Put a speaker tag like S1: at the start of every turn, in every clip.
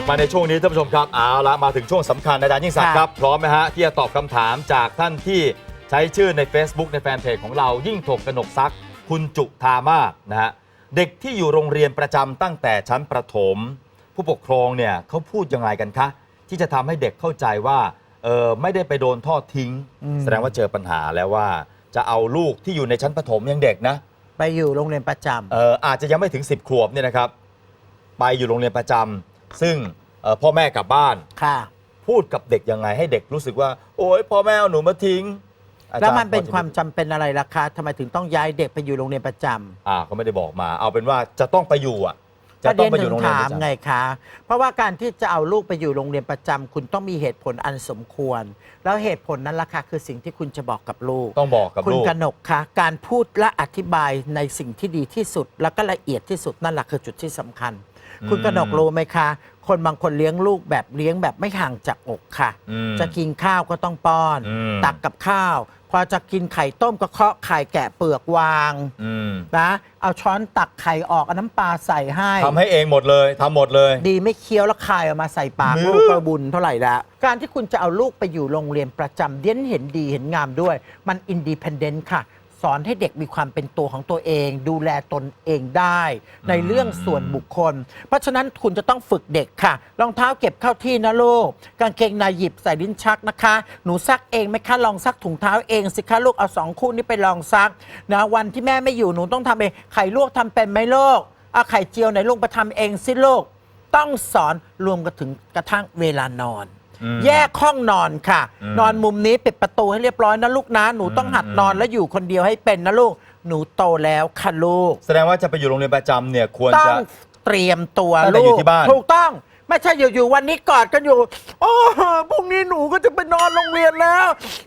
S1: ลับมาในช่วงนี้ท่านผู้ชมครับเอาละมาถึงช่วงสำคัญอาจารย์ยิ่งศักดิ์
S2: ค่ะ
S1: ครับ พร้อมไหมฮะที่จะตอบคำถามจากท่านที่ใช้ชื่อใน Facebook ในแฟนเพจของเรายิ่งถกกนกซัก คุณจุธามาศนะฮะเด็กที่อยู่โรงเรียนประจำตั้งแต่ชั้นประถม ผู้ปกครองเนี่ยเขาพูดยังไงกันคะ ที่จะทำให้เด็กเข้าใจว่าเออไม่ได้ไปโดนทอดทิ้ง
S2: อืม
S1: แสดงว่าเจอปัญหาแล้วว่า จะเอาลูกที่อยู่ในชั้นประถมยังเด็กนะ
S2: ไปอยู่โรงเรียนประจำ
S1: เอ่ออาจจะยังไม่ถึง 10 ขวบเนี่ยนะครับ ไปอยู่โรงเรียนประจำ ซึ่งเอ่อพ่อแม่กลับบ้าน
S2: ค่ะ
S1: พูดกับเด็กยังไงให้เด็กรู้สึกว่า โอ๊ยพ่อแม่เอาหนูมาทิ้งอาจารย์
S2: แล้วมันเป็น
S1: พอจะ
S2: ความจำเป็นอะไรล่ะคะทำไมถึงต้องย้ายเด็กไปอยู่โรงเรียนประจำ
S1: อ่าเขาไม่ได้บอกมา เอาเป็นว่าจะต้องไปอยู่อะจะ
S2: ประ
S1: ต้
S2: เด็
S1: อง
S2: น
S1: ไปอ
S2: ถึ
S1: ยู่
S2: ง
S1: โรงเรียน
S2: ถา
S1: ป
S2: ม
S1: ระจำ
S2: ไงคะ เพราะว่าการที่จะเอาลูกไปอยู่โรงเรียนประจำคุณต้องมีเหตุผลอันสมควร แล้วเหตุผลนั้นล่ะค่ะคือสิ่งที่คุณจะบอกกับลูก
S1: ต้องบอกกับ
S2: คุณ
S1: ลูก
S2: กนกคะการพูดและอธิบายในสิ่งที่ดีที่สุด แล้วก็ละเอียดที่สุดนั่นแหละคือจุดที่สำคัญ
S1: อืม
S2: คุณกนกรู้ไหมคะ คนบางคนเลี้ยงลูกแบบเลี้ยงแบบไม่ห่างจากอกค่ะ
S1: อืม
S2: จะกินข้าวก็ต้องป้อน
S1: อืม
S2: ตักกับข้าว พอจะกินไข่ต้มก็เคาะไข่แกะเปลือกวาง
S1: อืม
S2: นะ เอาช้อนตักไข่ออกเอาน้ำปลาใส่ให้
S1: ทำให้เองหมดเลยทำหมดเลย
S2: ดีไม่เคี้ยวแล้วคายออกมาใส่ปาก
S1: มื้อ
S2: ลูกก็บุญเท่าไหร่แล้วการที่คุณจะเอาลูกไปอยู่โรงเรียนประจำเดียนเห็นดีเห็นงามด้วย มันอินดีพ n เดนต์ค่ะ สอนให้เด็กมีความเป็นตัวของตัวเอง ดูแลตนเองได้ ในเรื่องส่วนบุคคล เพราะฉะนั้นคุณจะต้องฝึกเด็กค่ะ รองเท้าเก็บเข้าที่นะลูก กางเกงในหยิบใส่ลิ้นชักนะคะ หนูซักเองไหมคะลองซักถุงเท้าเองสิคะลูกเอาสองคู่นี้ไปลองซักนะวันที่แม่ไม่อยู่หนูต้องทำเองไข่ลวกทำเป็นไหมลูกเอาไข่เจียวไหนลูกไปทำเองสิลูกต้องสอนรวมกันถึงกระทั่งเวลานอน
S1: อืม
S2: แยกห้องนอนค่ะ
S1: อืม
S2: นอนมุมนี้ปิดประตูให้เรียบร้อยนะลูกนะ หนูต้องหัด
S1: อืม
S2: นอนแล้วอยู่คนเดียวให้เป็นนะลูก หนูโตแล้วค่ะลูก
S1: แสดงว่าจะไปอยู่โรงเรียนประจำเนี่ยควร
S2: ต้อ
S1: จะ
S2: งเตรียมตัว
S1: ตั้งแต่
S2: ลู
S1: อยู่
S2: ก
S1: ที่บ้าน
S2: ถูกต้อง ไม่ใช่อยู่ๆวันนี้กอดกันอยู่ โอ้พรุ่งนี้หนูก็จะไปนอนโรงเรียนแล้ว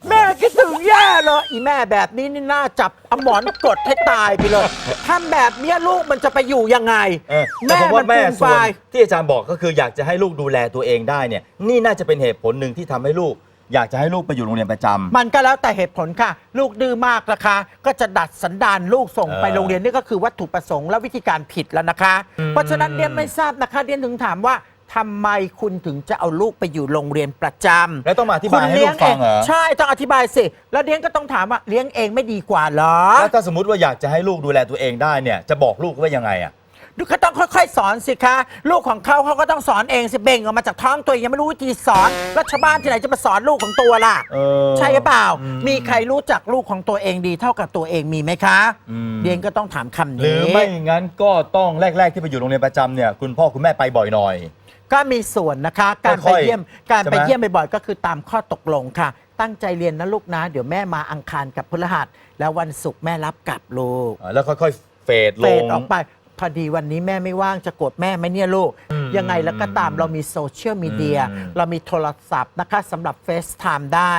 S2: แม่คิดถึงแย่เลยอีแม่แบบนี้นี่น่าจับเอาหมอนกดให้ตายไปเลยทำแบบเนี้ยลูกมันจะไปอยู่ยังไง
S1: เออแต่ผมว่าแม่
S2: ฟูม
S1: ส่วน
S2: ฟาย
S1: ที่อาจารย์บอกก็คืออยากจะให้ลูกดูแลตัวเองได้เนี่ย นี่น่าจะเป็นเหตุผลหนึ่งที่ทำให้ลูก อยากจะให้ลูกไปอยู่โรงเรียนประจำ
S2: มันก็แล้วแต่เหตุผลค่ะ ลูกดื้อมากนะคะ ก็จะดัดสันดานลูกส่งไป
S1: เออ
S2: โรงเรียนนี่ก็คือวัตถุประสงค์และวิธีการผิดแล้วนะคะ
S1: อืม
S2: เพราะฉะนั้นเรียนไม่ทราบนะคะเรียนถึงถามว่า ทำไมคุณถึงจะเอาลูกไปอยู่โรงเรียนประจำ
S1: แล้วต้องมาอธิ
S2: คุ
S1: บา
S2: ณ
S1: ยให้
S2: เลี้
S1: ลู
S2: ยง
S1: ก
S2: เอ
S1: ฟัง
S2: ง
S1: เหรอ
S2: ใช่ต้องอธิบายสิ แล้วเลี้ยงก็ต้องถามว่าเลี้ยงเองไม่ดีกว่าเหรอ
S1: แล้วถ้าสมมติว่าอยากจะให้ลูกดูแลตัวเองได้เนี่ย จะบอกลูกว่ายังไงอะ
S2: ดูเขาต้องค่อยๆ สอนสิคะ ลูกของเขาเขาก็ต้องสอนเองสิเบ่งออกมาจากท้องตัวเองยังไม่รู้วิธีสอนแล้วชาวบ้านที่ไหนจะมาสอนลูกของตัวล่ะ
S1: เออ
S2: ใช่หรือเปล่า
S1: อืม
S2: มีใครรู้จักลูกของตัวเองดีเท่ากับตัวเองมีไหมคะ
S1: อืม
S2: เรียนก็ต้องถามคำนี้
S1: หรือไม่งั้นก็ต้องแรก ๆ ที่ไปอยู่โรงเรียนประจำเนี่ย คุณพ่อคุณแม่ไปบ่อยหน่อย
S2: ก็มีส่วนนะคะ การไป
S1: ค่อยๆ
S2: เยี่ยมการ
S1: ใช่ไหม
S2: ไปเยี่ยมบ่อยๆก็คือตามข้อตกลงค่ะ ตั้งใจเรียนนะลูกนะ เดี๋ยวแม่มาอังคารกับพฤหัส แล้ววันศุกร์แม่รับกลับลูก
S1: อ่าแล้วค่อยๆเฟดล
S2: เฟ
S1: ง
S2: ดออกไปพอดีวันนี้แม่ไม่ว่างจะกดแม่ไหมเนี่ยลูก
S1: อืม
S2: ยังไงแล้วก็ตามเรามีโซเชียลมีเดีย
S1: อืม
S2: เรามีโทรศัพท์นะคะสำหรับ FaceTime ได้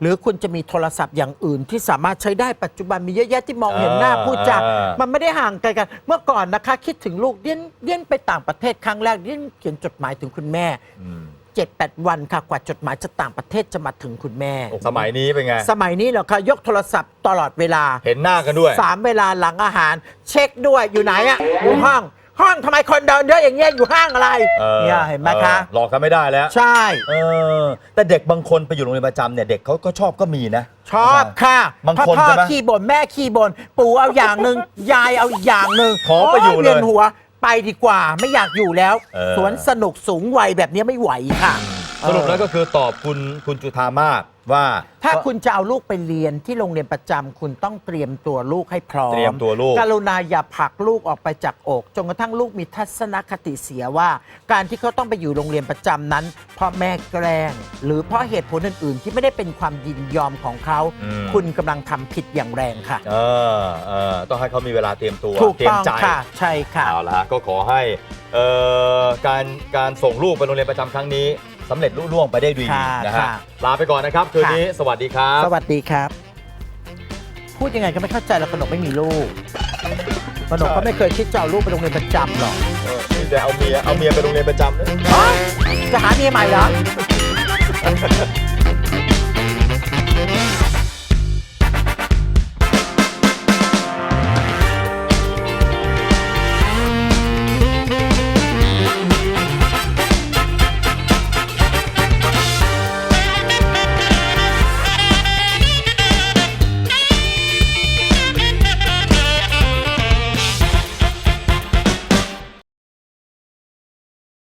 S2: หรือคุณจะมีโทรศัพท์อย่างอื่นที่สามารถใช้ได้ปัจจุบันมีเยอะแยะที่มองเห็นหน้าพูดจา
S1: อ่า
S2: มันไม่ได้ห่างไกลกัน เมื่อก่อนนะคะ คิดถึงลูกเดี้ยนเดี้ยนไปต่างประเทศครั้งแรกเดี้ยนเขียนจดหมายถึงคุณแม่
S1: อืม
S2: 7 8วันค่ะกว่าจดหมายจากต่างประเทศจะมาถึงคุณแม่
S1: สมัยนี้เป็นไง
S2: สมัยนี้เหรอคะยกโทรศัพท์ตลอดเวลา
S1: เห็นหน้ากันด้วย
S2: สามเวลาหลังอาหาร เช็คด้วยอยู่ไหนอะอยู่ห้อง ห้องทำไมคนเดินเยอะอย่างเงี้ยอยู่ห้างอะไร
S1: ออ
S2: เนี่ยเห็นไหมคะ
S1: เออหลอกกันไม่ได้แล้ว
S2: ใช่
S1: เออ แต่เด็กบางคนไปอยู่โรงเรียนประจำเนี่ยเด็กเขาก็ชอบก็มีนะ
S2: ชอบค่ะ
S1: บางคน
S2: พ่อ
S1: ใช่ไหม
S2: ขี้บ่นแม่ขี้บ่นปู่เอาอย่างหนึ่งยายเอาอีกอย่างหนึ่ง
S1: ขอไปอยู่เลย
S2: เวียนหัวไปดีกว่าไม่อยากอยู่แล้ว
S1: เออ
S2: สวนสนุกสูงวัยแบบนี้ไม่ไหวค่ะ
S1: สรุปแล้วก็คือตอบคุณคุณจุธามาศว่า
S2: ถ้าคุณจะเอาลูกไปเรียนที่โรงเรียนประจำคุณต้องเตรียมตัวลูกให้พร้อม
S1: เตรียมตัวลูก
S2: กรุณาอย่าผลักลูกออกไปจากอกจนกระทั่งลูกมีทัศนคติเสียว่า การที่เขาต้องไปอยู่โรงเรียนประจำนั้น เพราะแม่แกล้ง หรือเพราะเหตุผลอื่น ๆ ที่ไม่ได้เป็นความยินยอมของเขา
S1: อืม
S2: คุณกำลังทำผิดอย่างแรงค่ะ
S1: เออเออต้องให้เขามีเวลาเตรียมตัว
S2: ถูก
S1: เตรีย
S2: ต้
S1: ม
S2: อง
S1: ใจ
S2: ค่ะ ใช่ค่ะ
S1: เอาละฮะก็ขอให้เอ่อการการส่งลูกไปโรงเรียนประจำครั้งนี้ สำเร็จลุล่วงไปได้ด้วยดี
S2: ค่ะ
S1: นะฮะ
S2: ค่ะ
S1: ลาไปก่อนนะครับคืนนี้สวัสดีครับ
S2: สวัสดีครับ พูดยังไงก็ไม่เข้าใจแล้วขนมไม่มีลูกขนมก็ไม่เคยคิดจะเอาลูกไปโรงเรียนประจำหรอก
S1: เออนี่จะเอาเมียเอาเมียไปโรงเรียนประจำนะ
S2: อ๋อจะหาเมียใหม่เหรอ